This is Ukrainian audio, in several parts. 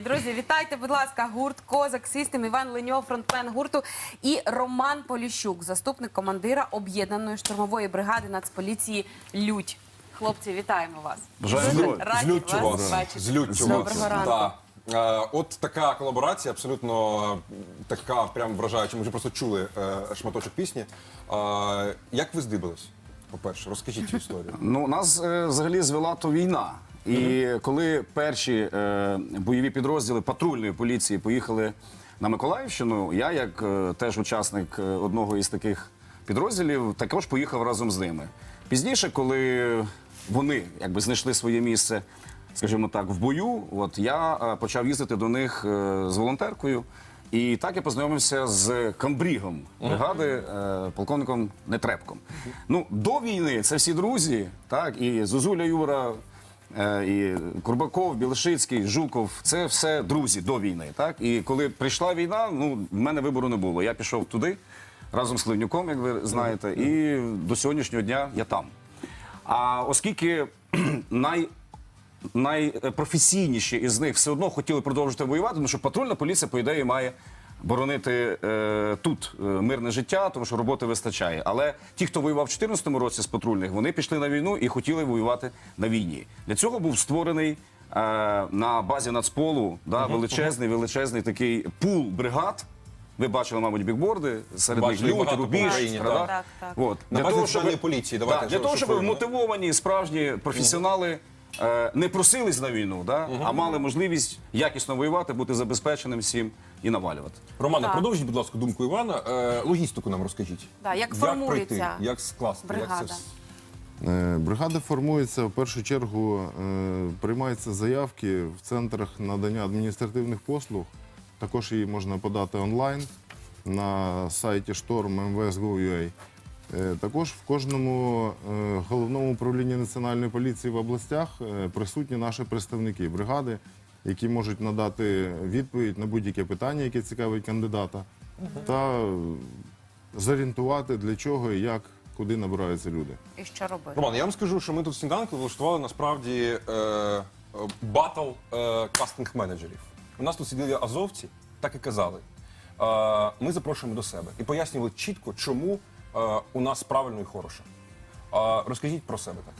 Друзі, вітайте, будь ласка, гурт Козак Систем, Іван Леньов, фронтмен гурту і Роман Поліщук, заступник командира об'єднаної штурмової бригади Нацполіції Лють. Хлопці, вітаємо вас. Бажаю Дуже здоров'я. раді Злючу вас вас. бачити. Доброго ранку. Да. Е, От така колаборація, абсолютно така прям вражаюча. Ми вже просто чули е, шматочок пісні. Е, Як ви здибались? По-перше, розкажіть цю історію. Ну, нас е, взагалі звела то війна. І коли перші е, бойові підрозділи патрульної поліції поїхали на Миколаївщину, я, як е, теж учасник е, одного із таких підрозділів, також поїхав разом з ними. Пізніше, коли вони якби знайшли своє місце, скажімо так, в бою, от я е, почав їздити до них е, з волонтеркою. І так я познайомився з камбрігом бригади, е, полковником Нетрепком. Ну, до війни це всі друзі, так, і Зозуля Юра, і Курбаков, Білошицький, Жуков це все друзі до війни. Так? І коли прийшла війна, ну, в мене вибору не було. Я пішов туди разом з Хливнюком, як ви знаєте, і до сьогоднішнього дня я там. А оскільки най найпрофесійніші із них все одно хотіли продовжити воювати, тому що патрульна поліція, по ідеї, має боронити е, тут е, мирне життя, тому що роботи вистачає. Але ті, хто воював в 2014 році з патрульних, вони пішли на війну і хотіли воювати на війні. Для цього був створений. е, На базі нацполу да, величезний, величезний такий пул бригад. Ви бачили, мабуть, бікборди серед них люди, рубіж, Україні, так. От. На базі національної поліції, давайте, Да, для того, щоб мотивовані справжні професіонали е, не просились на війну, да, а мали можливість якісно воювати, бути забезпеченим всім і навалювати. Романе, Так. продовжіть, будь ласка, думку Івана. Е, Логістику нам розкажіть. Да, як формується пройти, як скласти, як бригада? це с- Е, Бригада формується в першу чергу, е, приймаються заявки в центрах надання адміністративних послуг. Також її можна подати онлайн на сайті Шторм MVS.gov.ua. Е, Також в кожному е, головному управлінні національної поліції в областях е, присутні наші представники бригади, які можуть надати відповідь на будь-яке питання, яке цікавить кандидата, та е, зорієнтувати для чого і як, куди набираються люди. І що робити? Роман, я вам скажу, що ми тут в сніданку влаштували насправді е, е, батл е, кастинг менеджерів. У нас тут сиділи азовці, так і казали. Е, ми запрошуємо до себе і пояснювали чітко, чому е, у нас правильно і хороше. Е, розкажіть про себе так.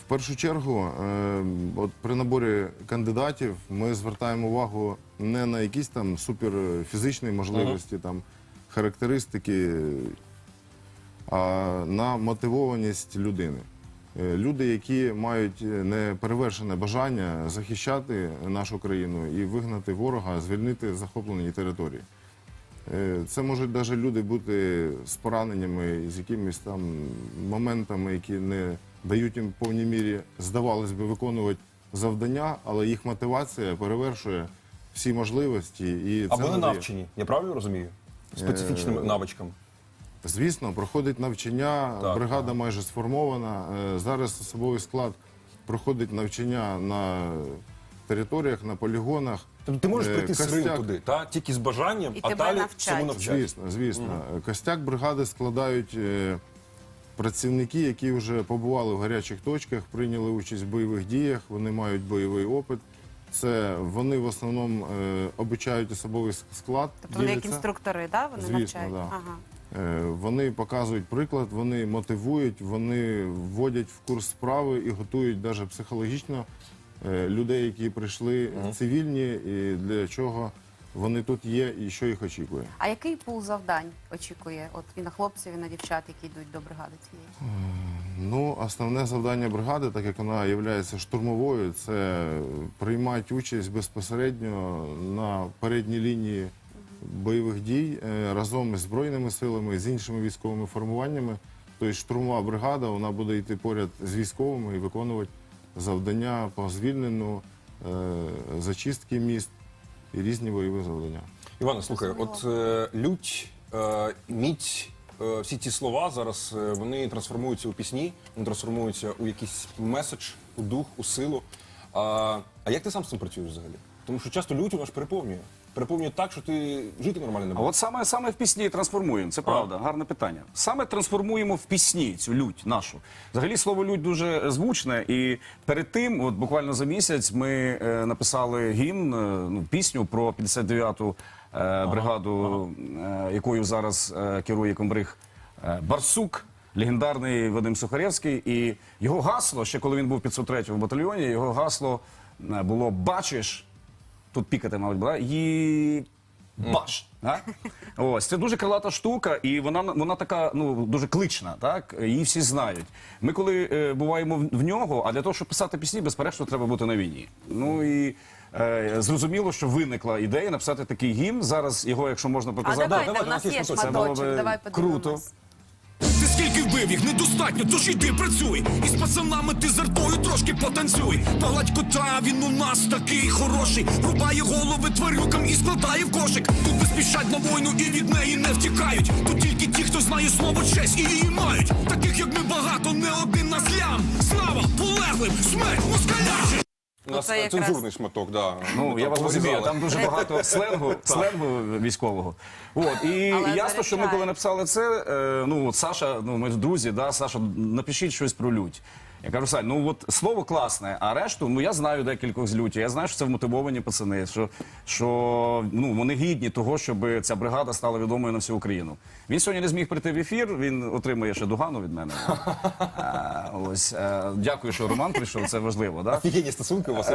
В першу чергу, е, от при наборі кандидатів ми звертаємо увагу не на якісь там суперфізичні можливості, там характеристики, а на мотивованість людини. Е, Люди, які мають неперевершене бажання захищати нашу країну і вигнати ворога, звільнити захоплені території. Е, Це можуть навіть люди бути з пораненнями, з якимись там моментами, які не дають їм в повній мірі, здавалось би, виконувати завдання, але їх мотивація перевершує всі можливості. І А це вони надає. навчені, я правильно розумію? Специфічним навичкам. Звісно, проходить навчання, Так, бригада майже сформована. Е, Зараз особовий склад проходить навчання на територіях, на полігонах. Тобто ти можеш Е, прийти з костяк- Рим туди, та? тільки з бажанням, І а тебе далі навчать. всьому навчать. Звісно, звісно. Костяк бригади складають е, працівники, які вже побували в гарячих точках, прийняли участь в бойових діях, вони мають бойовий опит. Це вони в основному е, обучають особовий склад. Тобто вони як діляться. інструктори, да? вони Звісно, навчають? да. Ага. Е, Вони показують приклад, вони мотивують, вони вводять в курс справи і готують навіть психологічно е, людей, які прийшли цивільні, і для чого вони тут є і що їх очікує. А який пул завдань очікує от і на хлопців, і на дівчат, які йдуть до бригади цієї? Ну, основне завдання бригади, так як вона є штурмовою, це приймати участь безпосередньо на передній лінії бойових дій е, разом із збройними силами, з іншими військовими формуваннями. Тобто штурмова бригада вона буде йти поряд з військовими і виконувати завдання по звільненню, е, зачистки міст і різні бойові завдання. Іване, слухай, от е, лють, е, мідь, е, всі ці слова зараз е, вони трансформуються у пісні, вони трансформуються у якийсь меседж, у дух, у силу. А А як ти сам з цим працюєш взагалі? Тому що часто лють у нас переповнює. Переповнює так, що ти жити нормально не А от саме, саме в пісні трансформуємо. Це правда, гарне питання. Саме трансформуємо в пісні цю лють нашу. Взагалі слово лють дуже звучне. І перед тим, от буквально за місяць, ми е, написали гімн, е, ну, пісню про 59-ту е, бригаду, е, якою зараз е, керує комбриг е, Барсук. Легендарний Вадим Сухаревський, і його гасло, ще коли він був в 503 батальйоні, його гасло е, було Бачиш, тут пікати, мабуть, була, і баш. А? Ось це дуже крилата штука, і вона вона така ну дуже клична. Так її всі знають. Ми коли е, буваємо в, в нього, а для того, щоб писати пісні, безперечно, треба бути на війні. Ну і е, зрозуміло, що виникла ідея написати такий гімн. Зараз його, якщо можна А показати, давайте, давай, в нас у нас є шматочок. Давай круто. подивимось. Ти скільки вбив їх недостатньо, тож іди працюй. І з пацанами ти з артою трошки потанцюй. Погладь кота, він у нас такий хороший. Рубає голови тварюкам і складає в кошик. Тут не спішать на війну і від неї не втікають. Тут тільки ті, хто знає слово честь і її мають. Таких як ми багато, не один на слям. Слава полеглим, смерть москалям! У нас це якраз- цензурний шматок, да. Ну, я вас Там розумію, там дуже багато сленгу, сленгу військового. От, і Але ясно, що ми заряджає. коли написали це, е, ну, от Саша, ну, ми ж друзі, да, Саша, напишіть щось про лють. Я кажу, Сань, ну от слово класне, а решту, ну я знаю декількох з люті. Я знаю, що це вмотивовані пацани, що, що ну, вони гідні того, щоб ця бригада стала відомою на всю Україну. Він сьогодні не зміг прийти в ефір, він отримує ще догану від мене. А, ось, е, дякую, що Роман прийшов, це важливо. Да? Офігенні стосунки у вас.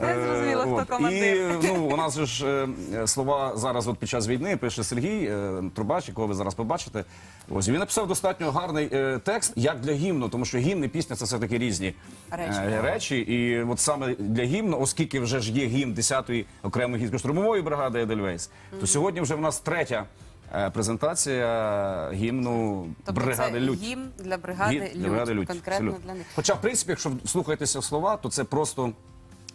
Зрозуміло, хто командир. І ну, у нас же ж е, слова зараз от під час війни пише Сергій е, Трубач, якого ви зараз побачите. Ось він написав достатньо гарний е, текст, як для гімну, тому що гімн і пісня це все-таки різні Речі. е, речі. І от саме для гімну, оскільки вже ж є гімн 10-ї окремої гірсько-штурмової бригади Едельвейс, то сьогодні вже в нас третя е, презентація гімну Тобто бригади це Людь. гімн для бригади Гімн для бригади Людь, Людь. конкретно абсолютно. для них. Хоча, в принципі, якщо слухаєтеся слова, то це просто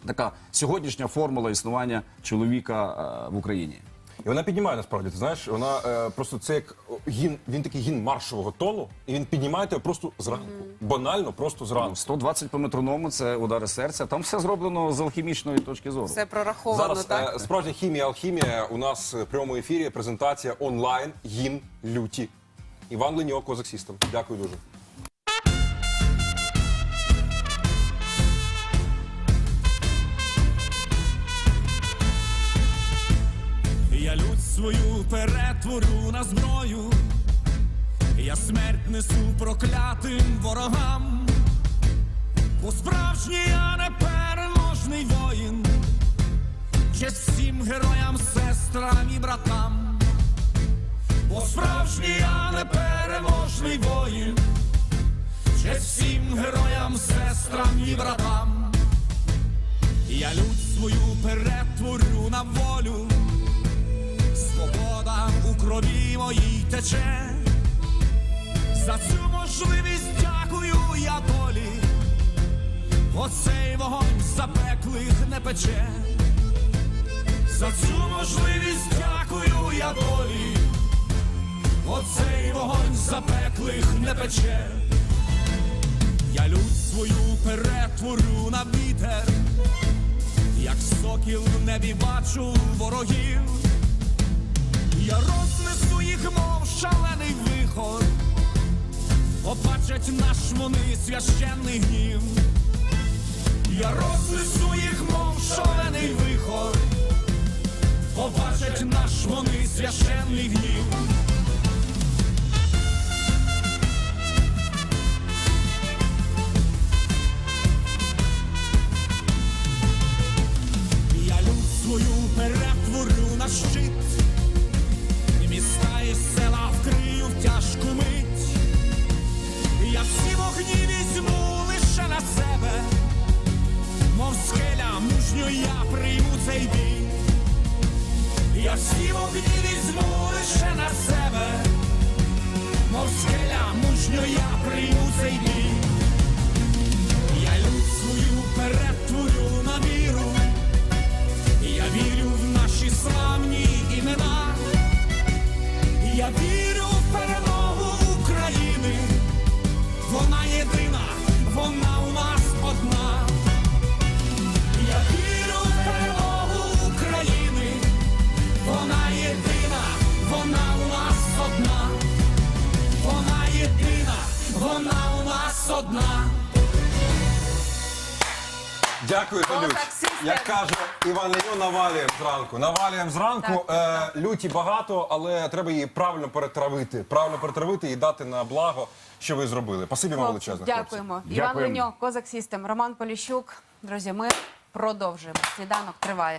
така сьогоднішня формула існування чоловіка е, в Україні. І вона піднімає насправді. Ти знаєш, вона е, просто це як гін, він такий гін маршового тону, і він піднімає тебе просто зранку. Банально, просто зранку. 120 по метроному це удари серця. Там все зроблено з алхімічної точки зору. Все прораховано, Зараз так? е, справжня хімія, алхімія. У нас в прямому ефірі презентація онлайн гін люті. Іван Леньо, Козак Сістем. Дякую дуже. Свою перетворю на зброю, я смерть несу проклятим ворогам, бо справжній я непереможний воїн, честь всім героям, сестрам і братам, бо справжній я непереможний воїн, честь всім героям, сестрам і братам. Я людь свою перетворю на волю. Крові моїй тече. За цю можливість дякую я долі. Оцей вогонь запеклих не пече. За цю можливість дякую я долі. Оцей вогонь запеклих не пече. Я людь свою перетворю на вітер, як сокіл в небі бачу ворогів. Я рознесу їх, мов шалений вихор, побачать наш вони священний гнів. Я рознесу їх, мов шалений вихор, побачать наш вони священний гнів. Я люд свою перетворю на щит. Вогні візьму лише на себе, мов скеля мужньо я прийму цей бій. Я всі вогні візьму лише на себе, мов скеля мужньо я прийму цей бій. Дякую за лють. Як каже Іван Леньо, навалюємо зранку. Навалюємо зранку. Е, люті багато, але треба її правильно перетравити. Правильно перетравити і дати на благо, що ви зробили. Спасибі вам Хлопці, величезне. хлопці. Дякуємо. Іван Дякуємо. Леньо, Козак Сістем, Роман Поліщук. Друзі, ми продовжуємо. Сніданок триває.